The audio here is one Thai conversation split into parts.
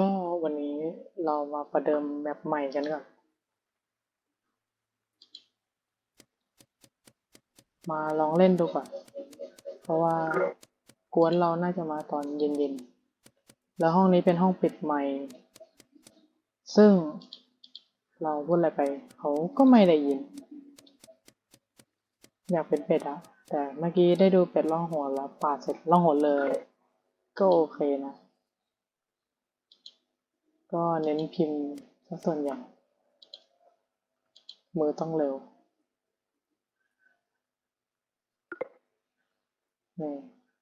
ก็วันนี้เรามาประเดิมแมปใหม่กันก่อน มาลองเล่นดูก่อน เพราะว่ากวนเราน่าจะมาตอนเย็นๆ แล้วห้องนี้เป็นห้องปิดใหม่ ซึ่งเราพูดอะไรไปเขาก็ไม่ได้ยิน อยากเป็นเป็ดอะแต่เมื่อกี้ได้ดูเป็ดล่องหนแล้วปาดเสร็จล่องหนเลย ก็โอเคนะ ก็เน้นพิมพ์ส่วนใหญ่มือต้องเร็วนี่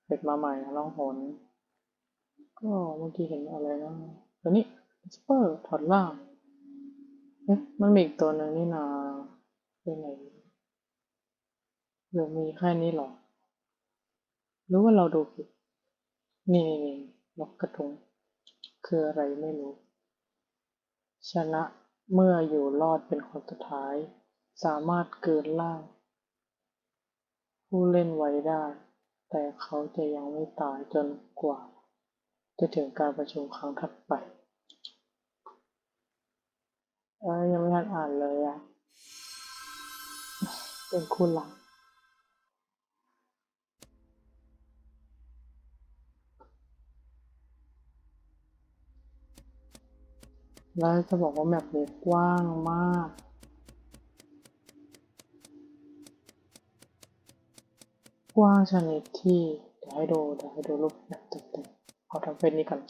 เป็ดมาใหม่ล่องหนก็เมื่อกี้เห็นอะไรนะตัวนี้สเปอร์ถอดล่างเอ๊ะมันมีอีกตัวหนึ่งนี่นาเป็นไหนหรือมีแค่นี้หรอหรือว่าเราดูผิดนี่นี่นี่นกกระทงคืออะไรไม่รู้ ชนะเมื่ออยู่รอดเป็นคนสุดท้าย สามารถเกินล่าง ผู้เล่นไว้ได้ แต่เขาจะยังไม่ตายจนกว่า จะถึงการประชุมครั้งถัดไปเอ้ยยังไม่ทันอ่านเลยอะเป็นคุณหลัง แล้วจะบอกว่าแมปนี้กว้างมากกว้างชนิดที่เดี๋ยวให้ดูเดี๋ยวให้ดูรูปแบบเต็มๆเอาทำเป็นนี้กัน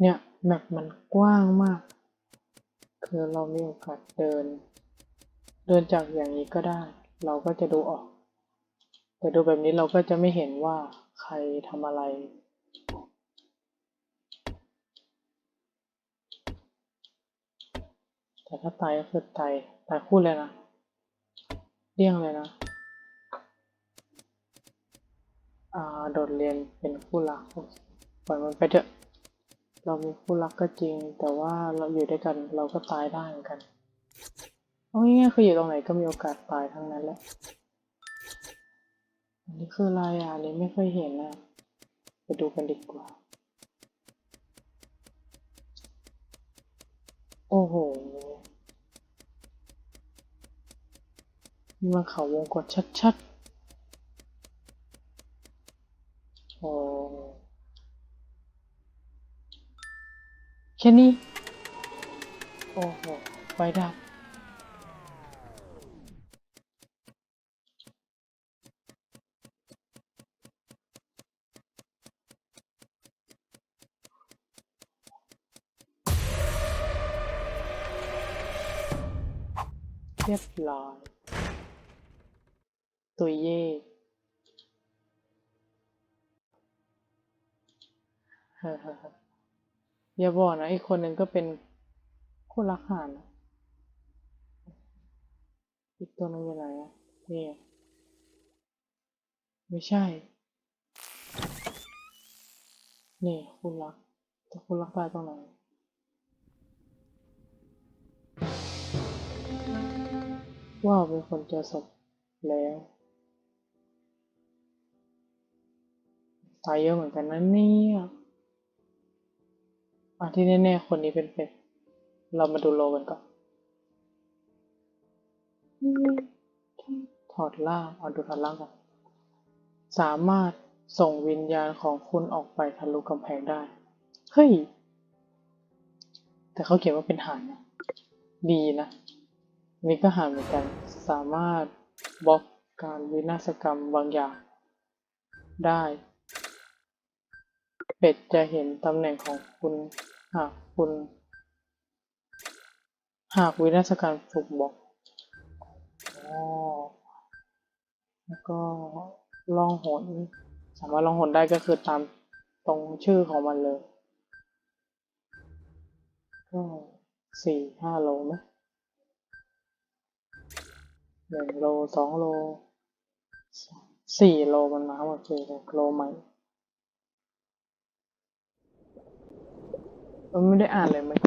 เนี่ยแมปมันกว้างมาก คือเรามีโอกาสเดิน เดินจากอย่างนี้ก็ได้ เราก็จะดูออก แต่ดูแบบนี้เราก็จะไม่เห็นว่า ครทำอะไร แต่ถ้าตายก็คือตายตายคู่เลยนะเลี่ยงเลยนะอ่าโดดเรียนเป็นคู่รักปล่อยมันไปเถอะ เรามีคู่รักก็จริง แต่ว่าเราอยู่ด้วยกันเราก็ตายได้เหมือนกันเอาง่ายๆคืออยู่ตรงไหนก็มีโอกาสตายทั้งนั้นแหละ อันนี้คืออะไรอะอันนี้ไม่เคยเห็นอะไปดูกันดีกว่า โอ้โห นี่มันเขาวงกดชัดๆ โอ้แค่นี้ โอ้โห ไฟดับ เรียบร้อยตุยเย่เฮ้อๆอย่าบอกนะ อีกคนหนึ่งก็เป็นคู่รักหานอะอีกตัวหนึงอยู่ไหนอะนี่ไงไม่ใช่ นี่คู่รักแต่คู่รักตายตรงไหน ว้าเป็นคนเจอศพแล้ว ตายเยอะเหมือนกันนะเนี่ยอะที่แน่ๆคนนี้เป็นเป็ดเรามาดูโลกันก่อน ถอดล่างเอาดูถอดล่างก่อน สามารถส่งวิญญาณของคุณออกไปทะลุกำแพงได้ เฮ้ย แต่เขาเขียนว่าเป็นหานนะ ดีนะ นี่ก็หาเหมือนกัน สามารถบล็อกการวินาศกรรมบางอย่าง ได้ เป็ดจะเห็นตำแหน่งของคุณหากคุณ หากวินาศกรรมถูกบล็อกอ๋อแล้วก็ล่องหน สามารถล่องหนได้ก็คือตามตรงชื่อของมันเลย ก็สี่ห้าโลไหม หนึ่งโลสองโลสี่โลมันมาหมดสี่โลโลใหม่มันไม่ได้อ่านเลยมัน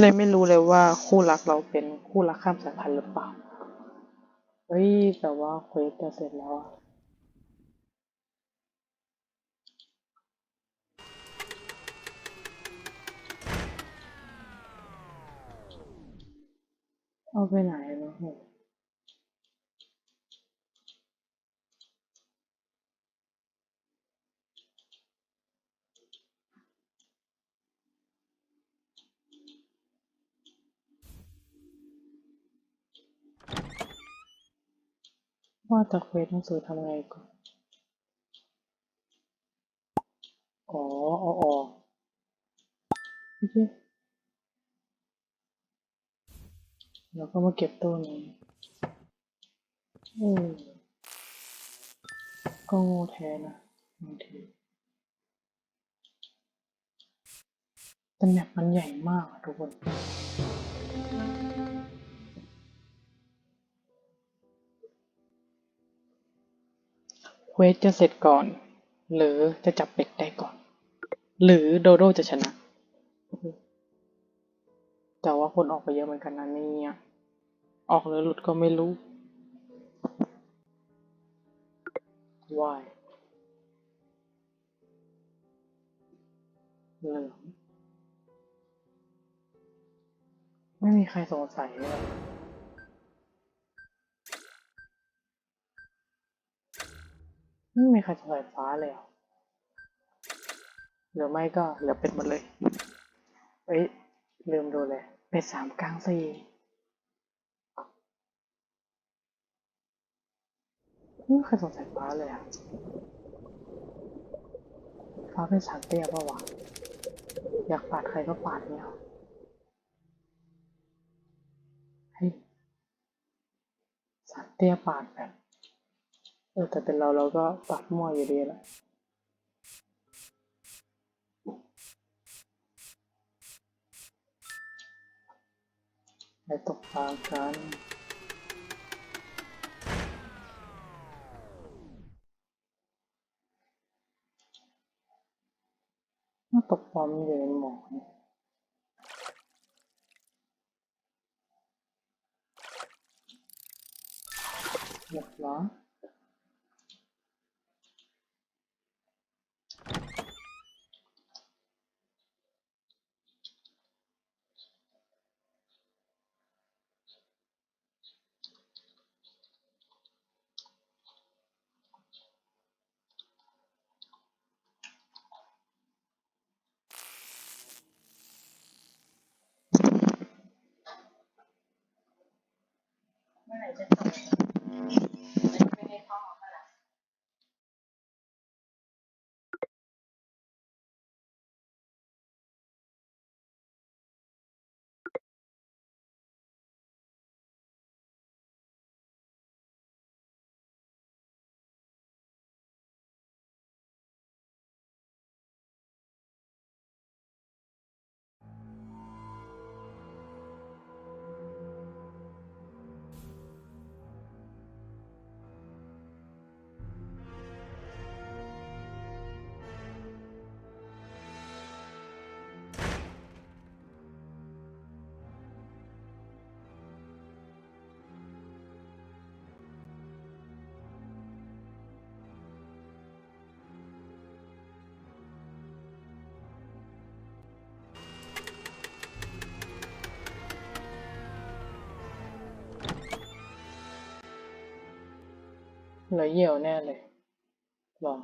เลยไม่รู้เลยว่าคู่รักเราเป็นคู่รักข้ามสายพันธุ์หรือเปล่า เฮ้ย แต่ว่าเควสจะเสร็จแล้วอะ เอาไปไหนนะโหว่าต่เควสหนังสือทำไงก่อน อ๋ออ๋ออ๋อโอเค แล้วก็มาเก็บตัวนี้เออก็โง่แท้นะบางทีแต่แมปมันใหญ่มากอะทุกคนเควสจะเสร็จก่อน หรือจะจับเป็ดได้ก่อน หรือโดโดจะชนะ แต่ว่าคนออกไปเยอะเหมือนกันนะเนี่ยออกหรือหลุดก็ไม่รู้วายเหลืองไม่มีใครสงสัยเลยไม่มีใครสงสัยฟ้าเลยหรอหรือไม่ก็เหลือเป็ดหมดเลย เอ้ย ลืมดูเลยเป็ดสามกลางสี่ไม่มีใครสงสัยฟ้าเลยอะฟ้าเป็นสามเตี้ยปะวะ อยากปาดใครก็ปาดเนี่ยเฮ้ยสามเตี้ยปาดแบบ เออแต่เป็นเราเราก็ปาดมั่วอยู่ดีแหละ ไปตกปลากันน่าตกปลามันอยู่ในหมอกเนี่ยหมดแล้ว เมื่ เหลือเหี่ยวแน่เลยหรอ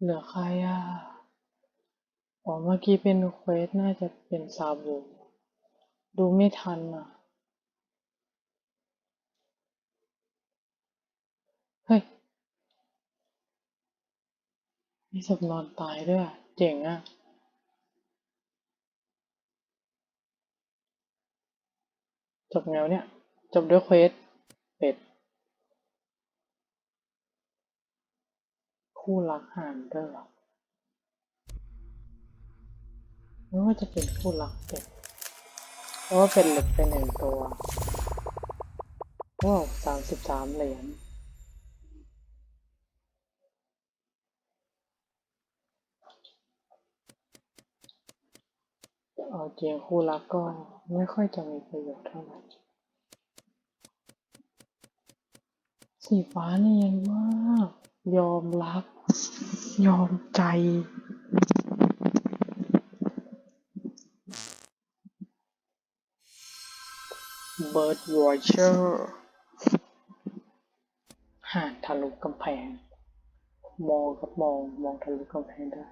เหลือใครอะอ๋อเมื่อกี้เป็นเควสน่าจะเป็นซาบูดูไม่ทันอะ เฮ้ย มีศพนอนตายด้วยอะเจ๋งอะจบไงวเนี่ย จบด้วยเควสเป็ด คู่รักห่างด้วยหรอไม่ว่าจะเป็นคู่รักเป็ดเพราะว่าเป็นเหล็กไปหนึ่งตัวว้าวสามสิบสามเหรียญเอาเจริงคู่รักก็ไม่ค่อยจะมีประโยชน์เท่าไหร่สีฟ้าเนียนมาก ยอมรับ ยอมใจ Bird Watcher ห่านทะลุกำแพง มองครับมองมองทะลุกำแพงได้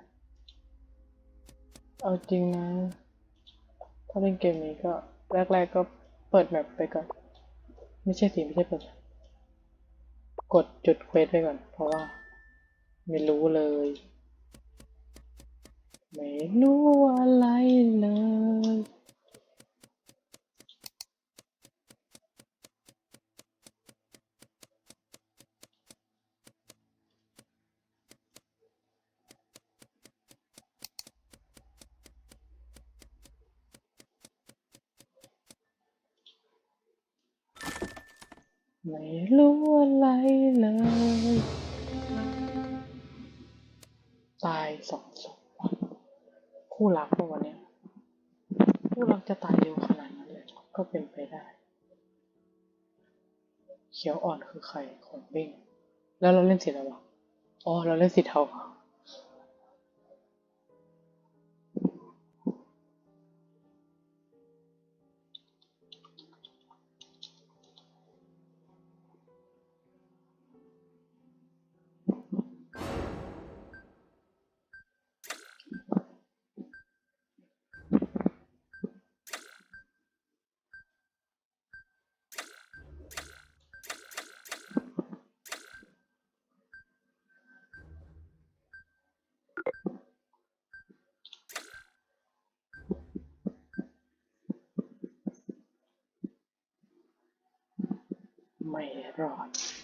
เอาจริงนะ ถ้าเล่นเกมนี้ก็ แรก ๆก็เปิดแมปไปก่อน ไม่ใช่สิไม่ใช่เปิด กดจุดเควสไปก่อน เพราะว่า ไม่รู้เลย ไม่รู้อะไรเลย ไม่รู้อะไรเลย ตายสองศพคู่รักปะวันนี้ยคู่รักจะตายเร็วขนาดนั้นเลยก็เป็นไปได้ เขียวอ่อนคือใครของวิ่งแล้วเราเล่นสีอะไรวะอ๋อเราเล่นสีเทา ไ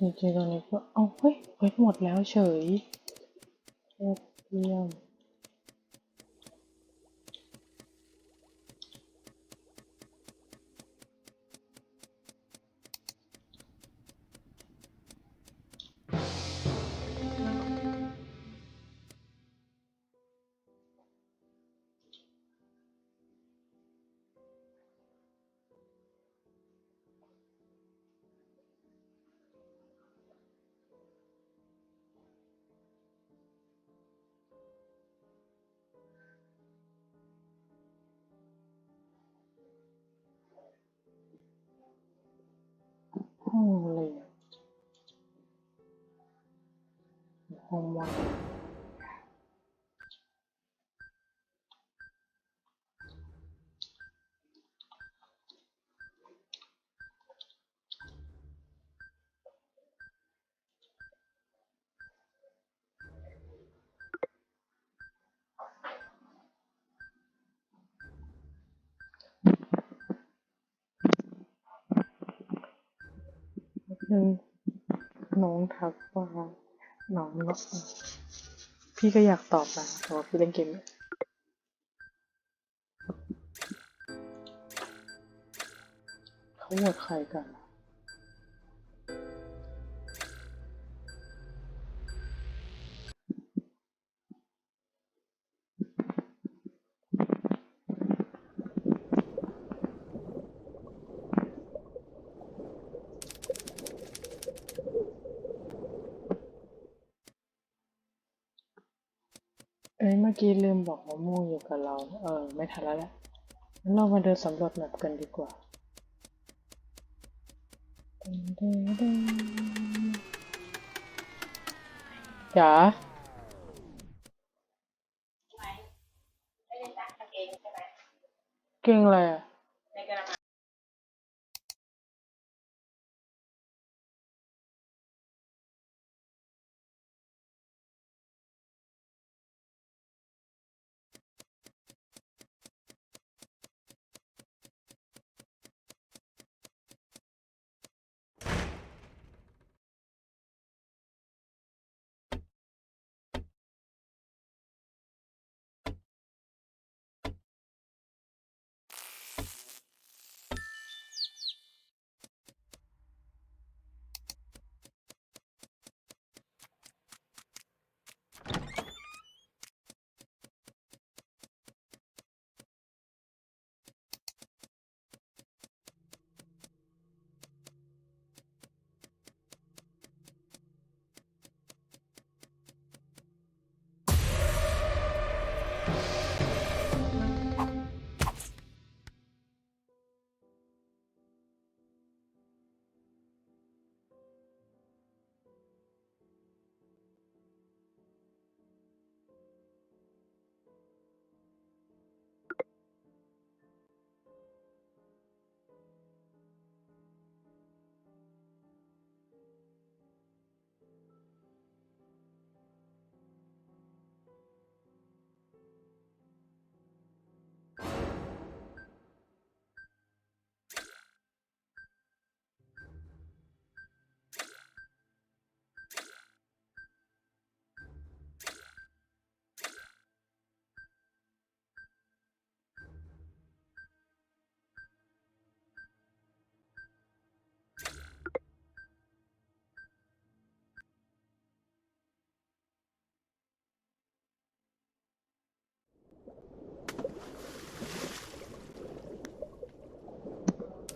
เจอดจริงๆตอนนี้ก็เอาเฮ้ยเฮ้ยหมดแล้วเฉยโคตรเยี่ยม ห้องว่ น้องว่าพี่ก็อยากตอบนะแต่ว่าพี่เล่นเกมเขาโหวตใครกัน กี้ลืมบอกว่ามู่อยู่กับเรา เออ ไม่ทันแล้วแหละงั้นเรามาเดินสำรวจแมปกันดีกว่าจ๋าไหมไม่ได้ซักกางเกงใช่ไหมเก่งอะไรอะ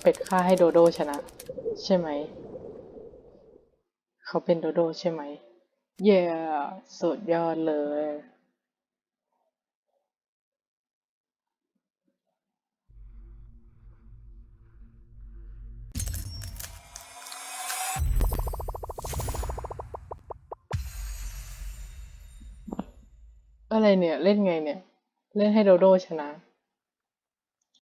เป็ดฆ่าให้โดโดชนะ ใช่ไหม เขาเป็นโดโดใช่ไหม เย้สุดยอดเลย อะไรเนี่ย เล่นไงเนี่ย เล่นให้โดโดชนะ